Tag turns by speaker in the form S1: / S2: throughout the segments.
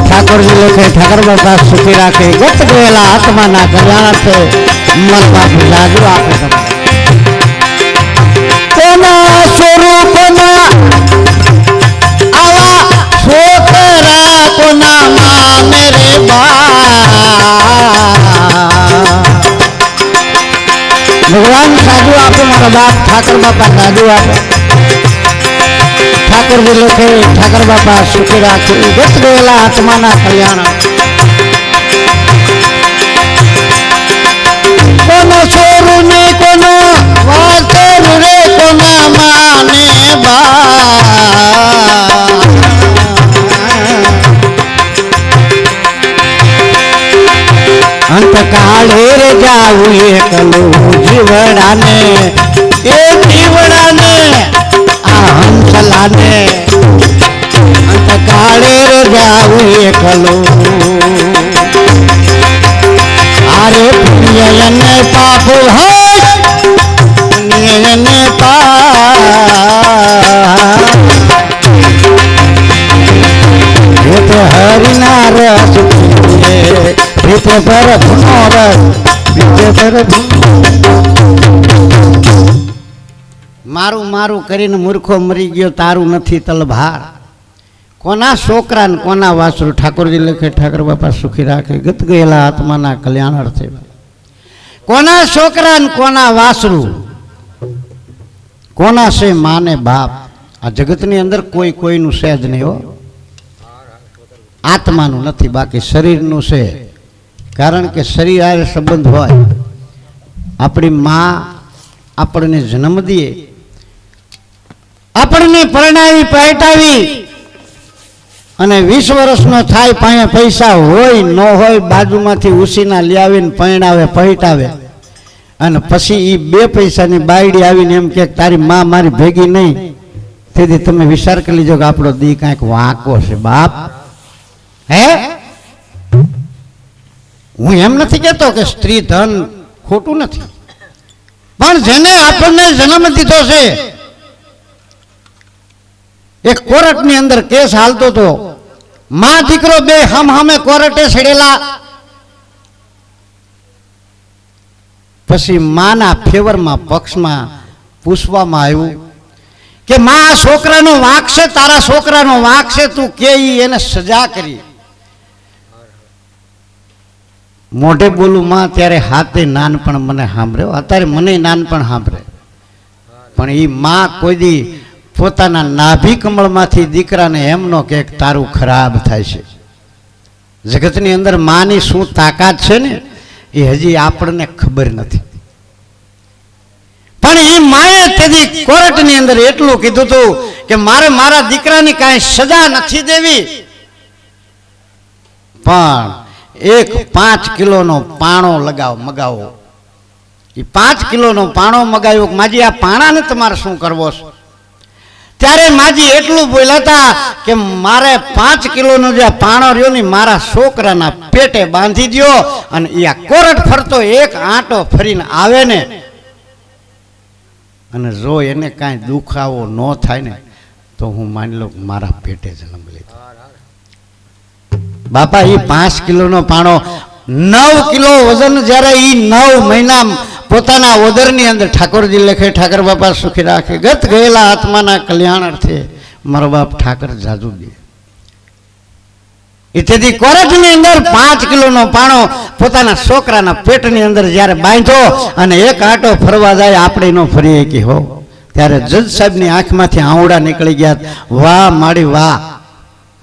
S1: ઠાકોરજી લખે ઠાકર બાપા સુખી રાખે ગત ગયેલા આત્માના કલ્યાણાર્થે મન બાપુ જાગરો આપે તમને કોના સ્વરૂપના કોના માને રે ભગવાન સાધુ આપે, મારા બાપ ઠાકર બાપા સાધુ આપે. ઠાકરજી લખે ઠાકર બાપા સુખી રાખે ગત ગયેલા આત્માના કલ્યાણ કોનો અંતકાળે રે જાવું એકલું જીવડાને, એ જીવડાને, આ હંસલાને. અંતકાળે રે જાવું એકલું. અરે પુણ્ય અને પાપ હોય પુણ્ય અને પાપ હરિના રસ મારું મારું કરીને મૂર્ખો મરી ગયો, તારું નથી તલભાર. કોના છોકરા કોના વાસરું? ઠાકોરજી લખે, ઠાકર બાપા, સુખી રાખે. ગત ગયેલા આત્માના કલ્યાણ અર્થે. કોના છોકરા કોના વાસરું? કોના છે માને બાપ? આ જગતની અંદર કોઈ કોઈનું છે નહીં હો. આત્માનું નથી, બાકી શરીરનું છે. કારણ કે શરીર આ સંબંધ હોય. આપણી માં આપણને જન્મ દે. આપણને પરણાવી પહેટાવી અને વીસ વર્ષનો થાય પાસે પૈસા હોય, ન હોય, બાજુમાંથી ઉસીના આવીને પરણાવે પહેટાવે અને પછી એ બે પૈસાની બાયડી આવીને એમ કે તારી માં મારી ભેગી નહીં. તેથી તમે વિચાર કરી લીજો કે આપણો દી કાંઈક વાંકો છે, બાપ. હે? હું એમ નથી કહેતો કે સ્ત્રી ધન ખોટું નથી. પણ જેને આપણને જન્મ દીધો છે એક કોર્ટની અંદર કેસ હાલતો હતો. માં દીકરો બે હમ હમે કોર્ટે છેડેલા. પછી માના ફેવરમાં, પક્ષમાં પૂછવામાં આવ્યું કે, માં, આ છોકરાનો વાંક છે, તારા છોકરાનો વાંક છે, તું કે એને સજા કરી? મોઢે બોલું, માં, ત્યારે હાથે નાનપણ મને સાંભળ્યો. અત્યારે મને નાનપણ સાંભળે. પણ એ માં કોઈ દી પોતાના નાભી કમળમાંથી દીકરાને એમ નો કે તારું ખરાબ થાય છે. જગતની અંદર માની શું તાકાત છે ને, એ હજી આપણને ખબર નથી. પણ એ માએ તેથી કોર્ટની અંદર એટલું કીધું હતું કે મારે મારા દીકરાની કાંઈ સજા નથી દેવી. પણ એક પાંચ કિલોનો પાણો લગાવો, મગાવો. એ પાંચ કિલોનો પાણો મગાવ્યો માજી આ પાણાને તમારે શું કરવો ત્યારે માજી એટલું બોલ્યા હતા કે મારે પાંચ કિલોનો જે પાણો રહ્યો ને મારા છોકરાના પેટે બાંધી દ્યો અને એ કોરટ ફરતો એક આંટો ફરીને આવે ને. અને જો એને કાંઈ દુખાવો ન થાય ને, તો હું માની લઉં મારા પેટે જન્મ લીધો બાપા એ પાંચ કિલોનો પાણો, નવ કિલો વજન જ્યારે એ નવ મહિના પોતાના ઓદરની અંદર ઠાકોરજી લખે, ઠાકર બાપા, સુખી રાખે. ગત ગયેલા આત્માના કલ્યાણ અર્થે મારો બાપ ઠાકર જાજુ દે. તેથી કોરટની અંદર પાંચ કિલોનો પાણો પોતાના છોકરાના પેટની અંદર જ્યારે બાંધ્યો અને એક આંટો ફરવા જાય, આપણે નો ફરીએ કે હો. ત્યારે જજ સાહેબની આંખમાંથી આંવડા નીકળી ગયા. વાહ, માડી, વાહ.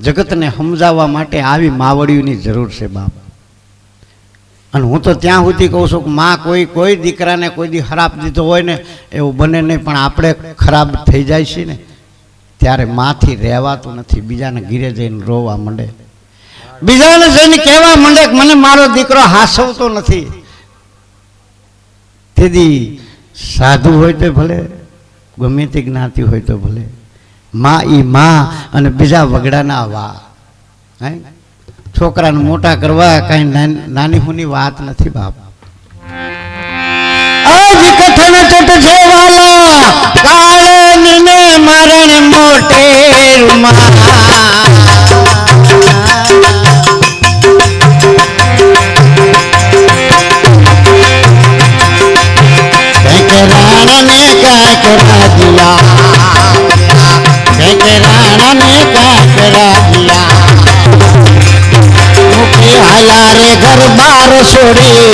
S1: જગતને સમજાવવા માટે આવી માવડીઓની જરૂર છે બાપ. અને હું તો ત્યાં સુધી કહું છું કે માં કોઈ કોઈ દીકરાને કોઈ દી ખરાબ દીધો હોય ને, એવું બને નહીં, પણ આપણે ખરાબ થઈ જાય છે ને, ત્યારે માથી રહેવાતું નથી, બીજાને ઘીરે જઈને રોવા માંડે. બીજાને જઈને કહેવા માંડે કે મને મારો દીકરો હાસવતો નથી. તેથી સાધુ હોય તો ભલે, ગમે તે જ્ઞાતિ હોય તો ભલે. મા ઈ મા અને બીજા વગડાના વા. હે? છોકરાને મોટા કરવા કઈ નાની હુની વાત નથી બાપ. આજ કથન ચટ છે વાલા કાળને મરણ મોટે રૂમા ને કાકરા દિયા કે રાણા ને કાકરા દિયા મુખે હાલા રે ઘર બાર છોડી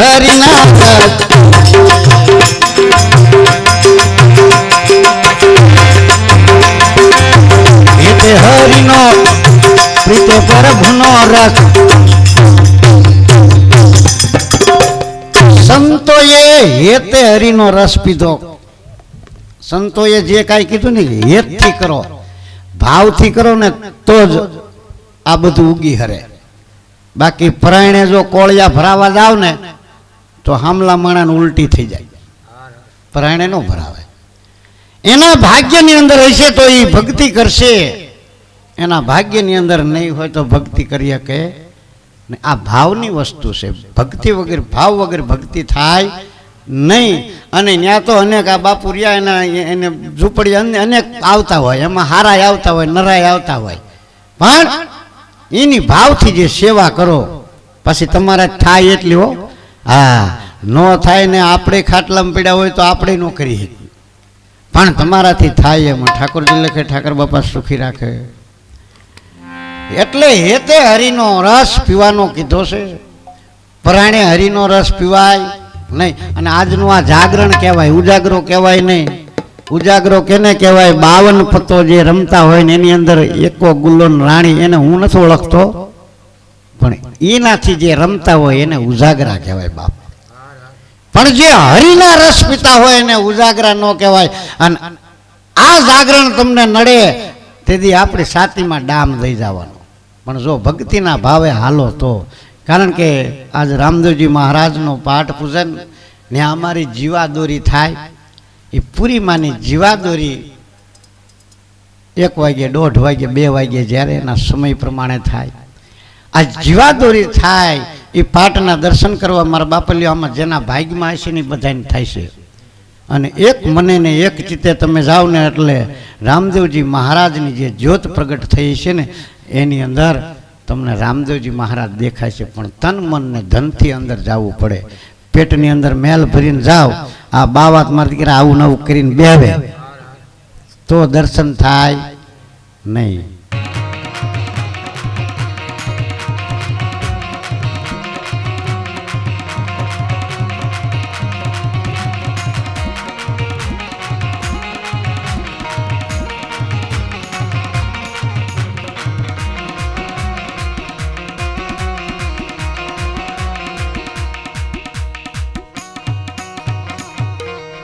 S1: હરિનો પ્રભુનો રસ સંતોએ હરિનો રસ પીધો. સંતોએ જે કાંઈ કીધું ને, હેતથી કરો. ભાવથી કરો ને, તો જ આ બધું ઉગી હરે. બાકી પરાયણે જો કોળિયા ભરાવા જાવ ને તો હામલા માણાને ઉલટી થઈ જાય. પરાયણે ન ભરાવે. એના ભાગ્યની અંદર હશે તો એ ભક્તિ કરશે. એના ભાગ્યની અંદર નહીં હોય તો ભક્તિ કરી શકે ને આ ભાવની વસ્તુ છે. ભક્તિ વગર, ભાવ વગર ભક્તિ થાય નહીં. અને ત્યાં તો અનેક આ બાપુ રહ્યા એના, એને ઝૂંપડી અને- અનેક આવતા હોય. એમાં હારાય આવતા હોય, નરાય આવતા હોય. પણ એની ભાવથી જે સેવા કરો, પછી તમારા થાય એટલી હો. હા, ન થાય ને આપણે ખાટલામાં પીડ્યા હોય તો આપણે ન કરી પણ તમારાથી થાય એમ, ઠાકોરજી લખે, ઠાકર બાપા સુખી રાખે. એટલે હેતે હરિનો રસ પીવાનો કીધો છે. પરાણે હરિનો રસ પીવાય નહીં. અને આજનું આ જાગરણ કહેવાય, ઉજાગરો કહેવાય નહીં. ઉજાગરો કેને કહેવાય? બાવન પત્તો જે રમતા હોય ને એની અંદર એકો ગુલ્લો રાણી, એને હું નથી ઓળખતો. પણ એનાથી જે રમતા હોય એને ઉજાગરા કહેવાય બાપ. પણ જે હરિના રસ પીતા હોય એને ઉજાગરા ન કહેવાય. અને આ જાગરણ તમને નડે, તેથી આપણી સાતીમાં ડામ દઈ જવાનો. પણ જો ભક્તિના ભાવે હાલો તો, કારણ કે આજ રામદેવજી મહારાજનો પાઠ પૂજન ને અમારી જીવાદોરી થાય, એ પૂરી માની જીવાદોરી એક વાગે દોઢ વાગે બે વાગે જ્યારે એના સમય પ્રમાણે થાય. આ જીવાદોરી થાય, એ પાટના દર્શન કરવા મારા બાપલીઓ જેના ભાગ્યમાં હશે ને બધાને થાય છે અને એક મને ને એક ચિત્તે તમે જાઓ ને એટલે રામદેવજી મહારાજની જે જ્યોત પ્રગટ થઈ છે ને, એની અંદર તમને રામદેવજી મહારાજ દેખાય છે, પણ તન મન ને ધનથી અંદર જવું પડે. પેટની અંદર મેલ ભરીને જાઓ, આ બાવાત મારા દીકરા આવું નવું કરીને બેવે તો દર્શન થાય નહીં.